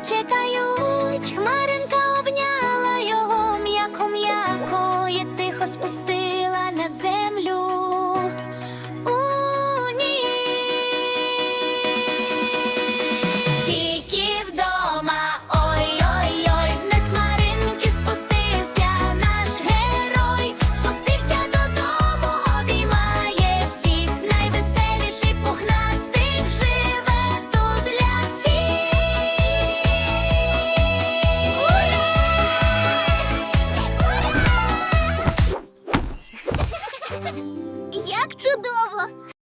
check out Як чудово!